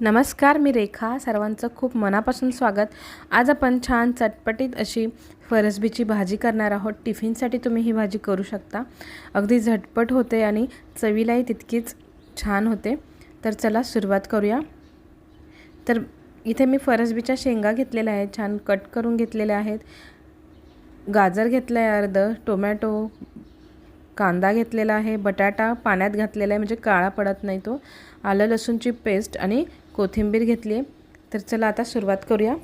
नमस्कार मी रेखा. सर्वांचं खूप मनापासून स्वागत. आज आपण छान चटपटीत अशी फरसबीची भाजी करणार आहोत. टिफिनसाठी तुम्ही ही भाजी करू शकता. अगदी झटपट होते आणि चवीलाही तितकीच छान होते. तर चला सुरुवात करूया. तर इथे मी फरसबीच्या शेंगा घेतलेल्या आहेत छान कट करून घेतलेल्या आहेत. गाजर घेतलं आहे अर्ध टोमॅटो कांदा घेतलेला आहे बटाटा पाण्यात घातलेला आहे म्हणजे काळा पडत नाही तो. आलं लसूणची पेस्ट आणि कोथिंबीर घेतली आहे. तर चला आता सुरुवात करूया.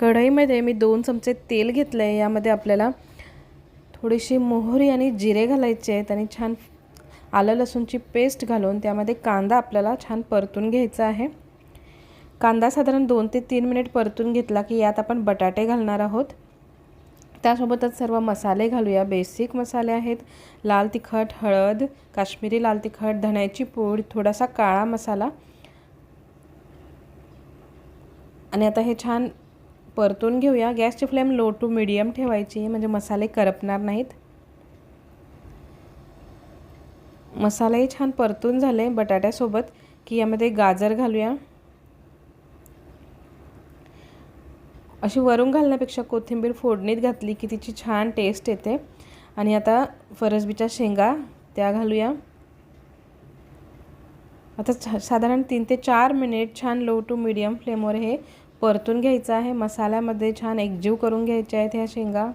कढईमध्ये मी दोन चमचे तेल घेतलं आहे. यामध्ये आपल्याला थोडीशी मोहरी आणि जिरे घालायचे आहेत आणि छान आलं लसूणची पेस्ट घालून त्यामध्ये कांदा आपल्याला छान परतून घ्यायचा आहे. कांदा साधारण दोन ते तीन मिनिट परतून घेतला की यात आपण बटाटे घालणार आहोत. त्यासोबतच सर्व मसाले घालूया. बेसिक मसाले आहेत. लाल तिखट हळद काश्मीरी लाल तिखट धण्याची पूड थोडासा काळा मसाला. आणि आता हे छान परतून घेऊया. गॅसची फ्लेम लो टू मिडियम ठेवायची म्हणजे मसाले करपणार नाहीत. मसालाही छान परतून झाले बटाट्यासोबत. की यामध्ये गाजर घालूया. अशी वरून घालण्यापेक्षा कोथिंबीर फोडणीत घातली की तिची छान टेस्ट येते. आणि आता फरसबीच्या शेंगा त्या घालूया. आता साधारण तीन ते चार मिनिट छान लो टू मिडियम फ्लेमवर हे परतून घ्यायचं आहे. मसाल्यामध्ये छान एकजीव करून घ्यायचे आहेत ह्या शेंगा.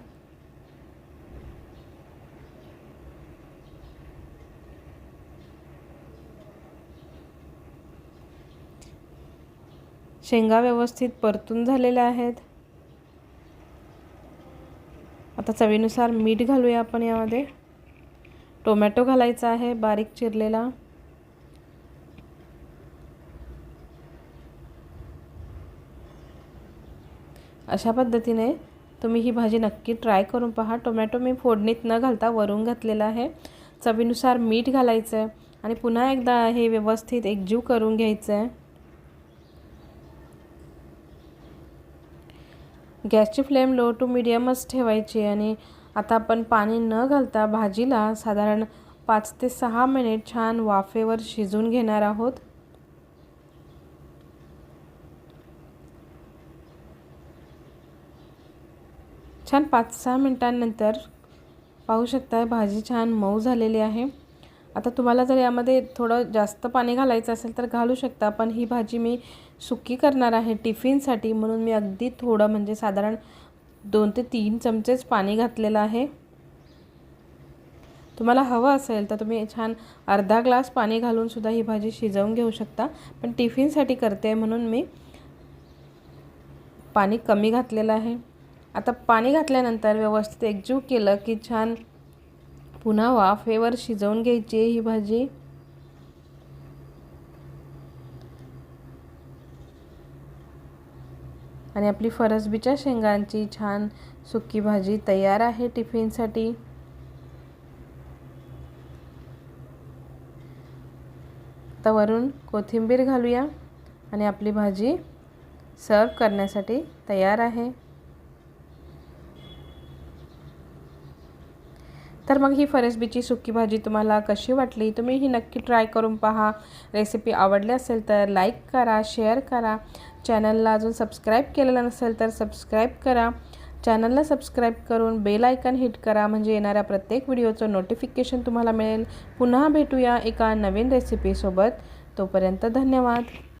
शेंगा व्यवस्थित परतून झालेल्या आहेत. आता चवीनुसार मीठ घालूया आपण यामध्ये. टोमॅटो घालायचा आहे बारीक चिरलेला. अशा पद्धतीने तुम्ही ही भाजी नक्की ट्राय करून पहा. टोमॅटो मी फोडणीत न घालता वरून घातलेला आहे. चवीनुसार मीठ घालायचं आहे आणि पुन्हा एकदा हे व्यवस्थित एकजीव करून घ्यायचं आहे गॅसची फ्लेम लो टू मिडियमच ठेवायची आणि आता आपण पाणी न घालता भाजीला साधारण पाच ते सहा मिनिट छान वाफेवर शिजून घेणार आहोत. छान पाच सहा मिनटांनंतर पाहू शकता भाजी छान मऊ झालेली आहे. आता तुम्हाला जर यामध्ये थोडं जास्त पाणी घालायचं असेल तर घालू शकता पण ही भाजी मी सुकी करणार आहे टिफिनसाठी म्हणून मी अगदी थोडं म्हणजे साधारण दोन ते तीन चमचेच पाणी घातलेलं आहे. तुम्हाला हवं असेल तर तुम्ही छान अर्धा ग्लास पाणी घालूनसुद्धा ही भाजी शिजवून घेऊ शकता पण टिफिनसाठी करते म्हणून मी पाणी कमी घातलेलं आहे. आता पाणी घातल्यानंतर व्यवस्थित एकजीव केलं की छान पुन्हा वाफेवर शिजवून घ्यायची आहे ही भाजी. आणि आपली फरसबीच्या शेंगांची छान सुकी भाजी तयार आहे टिफिनसाठी आता वरून कोथिंबीर घालूया आणि आपली भाजी सर्व करण्यासाठी तयार आहे. तर मग ही फरसबीची सुकी भाजी तुम्हाला कशी वाटली? तुम्ही ही नक्की ट्राय करून पहा. रेसिपी आवडली असेल तर लाईक करा शेअर करा. चॅनलला अजून सबस्क्राईब केलेलं नसेल तर सबस्क्राईब करा. चॅनलला सबस्क्राईब करून बेल आयकन हिट करा. म्हणजे येणाऱ्या प्रत्येक व्हिडिओचं नोटिफिकेशन तुम्हाला मिळेल. पुन्हा भेटूया एका नवीन रेसिपीसोबत तोपर्यंत धन्यवाद.